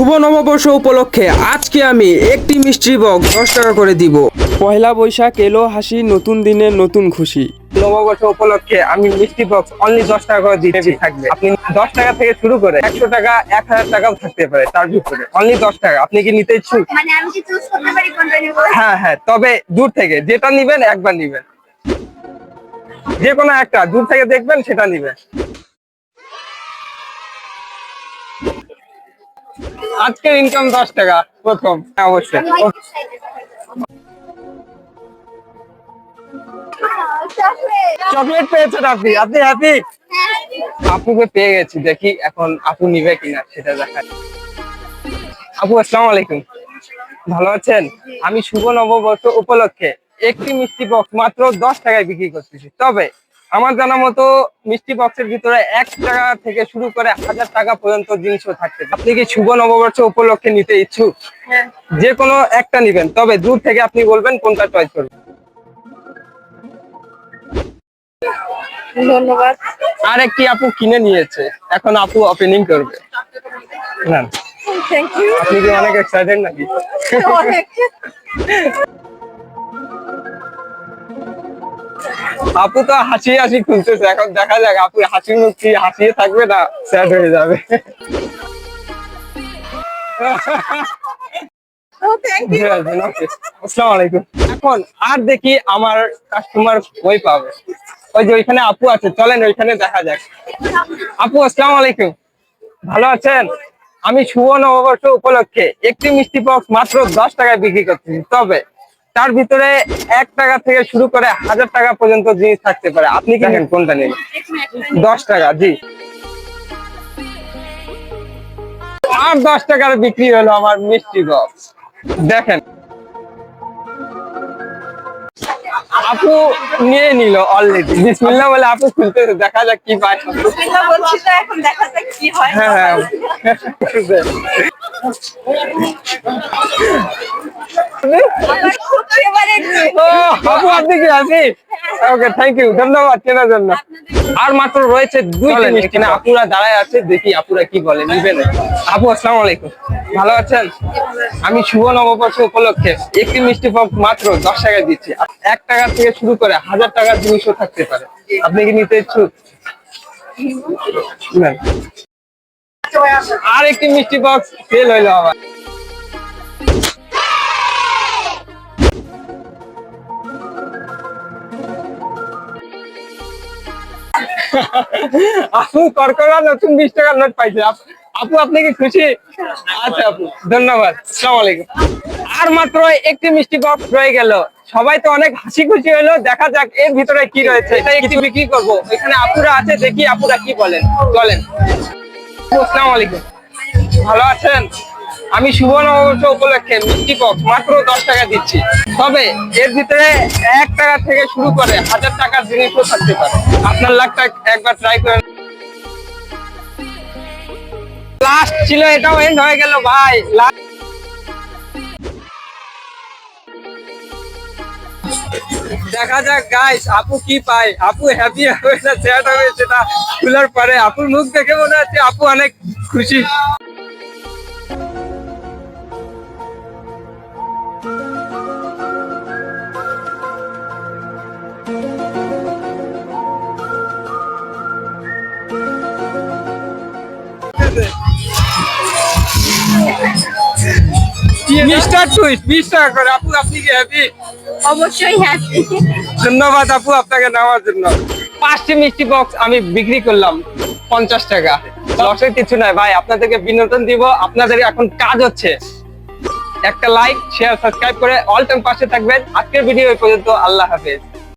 শুভ নববর্ষ উপলক্ষে আজকে আমি একটি মিষ্টি বক্স দশ টাকা করে দিব। পয়লা বৈশাখ এলো হাসি নতুন দিনের নতুন খুশি। নববর্ষ উপলক্ষে আমি মিষ্টি বক্স অনলি দশ টাকা করে দিচ্ছি থাকবে। আপনি দশ টাকা থেকে শুরু করে একশো টাকা এক হাজার টাকাও থাকতে পারে তার ভিতরে। অনলি দশ টাকা। আপনি কি নিতে ইচ্ছুক? মানে আমি কি চুজ করতে পারি কোনটা নিব? হ্যাঁ হ্যাঁ তবে দূর থেকে যেটা নিবেন একবার নিবেন। যে কোনো একটা দূর থেকে দেখবেন সেটা নিবেন। আজকের ইনকাম দশ টাকা প্রথম হ্যাঁ, অবশ্যই। চকলেট পেয়েছেন আপনি? আপনি হ্যাপি আপুকে পেয়ে গেছি দেখি এখন আপু নিবে কিনা সেটা দেখা আপু আসসালামু আলাইকুম। ভালো আছেন? আমি শুভ নববর্ষ উপলক্ষে একটি মিষ্টি বক্স মাত্র দশ টাকায় বিক্রি করতেছি। তবে আমার জানা মতো মিষ্টি বক্সের ভিতরে এক টাকা থেকে শুরু করে হাজার টাকা পর্যন্ত জিনিসও থাকতে আপনি কি শুভ নববর্ষ উপলক্ষে নিতে ইচ্ছুক? যে কোনো একটা নিবেন তবে দূর থেকে আপনি বলবেন কোনটা চয়েস করবেন। ধন্যবাদ। আর একটি আপু কিনে নিয়েছে? এখন আপু ওপেনিং করবে। না থ্যাংক ইউ আপনি কি অনেক এক্সাইটেড নাকি? আপু তো হাসি হাসি খুলতেছে এখন দেখা যাক আপু হাসির মুখ কি হাসিয়ে থাকবে না স্যাড হয়ে যাবে. আসসালামু আলাইকুম। এখন আর দেখি আমার কাস্টমার কই পাবে। ওই যে ওইখানে আপু আছে চলেন ওইখানে দেখা যাক। আপু আসসালামু আলাইকুম। ভালো আছেন? আমি শুভ নববর্ষ উপলক্ষে একটি মিষ্টি বক্স মাত্র দশ টাকায় বিক্রি করছি। তবে তার ভিতরে এক টাকা থেকে শুরু করে হাজার টাকা পর্যন্ত জিনিস থাকতে পারে। আপনি কি নেন কোনটা নেন দশ টাকা জি। আর দশ টাকার বিক্রি হলো আমার মিষ্টি বক্স। দেখেন। আপু নিয়ে নিল অলরেডি বিসমিল্লাহ বলে আপু খুলতেছে দেখা যাক কি পায়। ইউ বলছি তো এখন দেখা যাক কি হয় হ্যাঁ। আমার খুব ফেভারিট ও, আপু আপনি কি আছি ওকে থ্যাংক ইউ ধন্যবাদ কেনার জন্য। আর মাত্র রয়েছে দুইটি মিষ্টি। না আপুরা দাঁড়ায় আছে দেখি আপুরা কি বলে নিবেন আপু আসসালামু আলাইকুম। ভালো আছেন? আমি শুভ নববর্ষ উপলক্ষে একটি মিষ্টি বক্স মাত্র দশ টাকা দিচ্ছি। এক টাকা থেকে শুরু করে হাজার টাকার জিনিসও থাকতে পারে। আপনি কি নিতে ইচ্ছুক? আর একটি মিষ্টি বক্স সেল হইল আবার আপু করকরা নতুন বিশ টাকার নোট পাইছে আপু, আপনি কি খুশি? আচ্ছা আপু, ধন্যবাদ। আসসালামু আলাইকুম। আর মাত্র একটি মিষ্টি বক্স রয়ে গেল। সবাই তো অনেক হাসি খুশি হলো। দেখা যাক এর ভিতরে কি রয়েছে। এটা একটি বিক্রি করব। এখানে আপুরা আছে, দেখি আপুরা কি বলেন। চলেন। আসসালামু আলাইকুম। ভালো আছেন? আমি শুভ নববর্ষ উপলক্ষে মিষ্টি বক্স মাত্র দশ টাকা দিচ্ছি। তবে এর ভিতরে এক টাকা থেকে শুরু করে হাজার টাকার জিনিসও থাকতে পারে। আপনার লাখটা একবার ট্রাই করেন লাস্ট ছিল, এটাও এন্ড হয়ে গেল ভাই। দেখা যাক গাইস আপু কি পায়? আপু হ্যাপি হবে না হবে সেটা খোলার পরে। আপুর মুখ দেখে মনে হচ্ছে আপু অনেক খুশি। মিস্টার টুইস্ট বিশ টাকা করে আপু আপনি কি হ্যাপি অবশ্যই হ্যাপি ধন্যবাদ আপু আপনাকে নেওয়ার জন্য। পাঁচটি মিষ্টি বক্স আমি বিক্রি করলাম পঞ্চাশ টাকা। লসের কিছু নাই ভাই আপনাদেরকে বিনোদন দিব আপনাদের এখন কাজ হচ্ছে। একটা লাইক শেয়ার সাবস্ক্রাইব করে অল টাইম পাশে থাকবেন। আজকের ভিডিও এই পর্যন্ত আল্লাহ হাফেজ।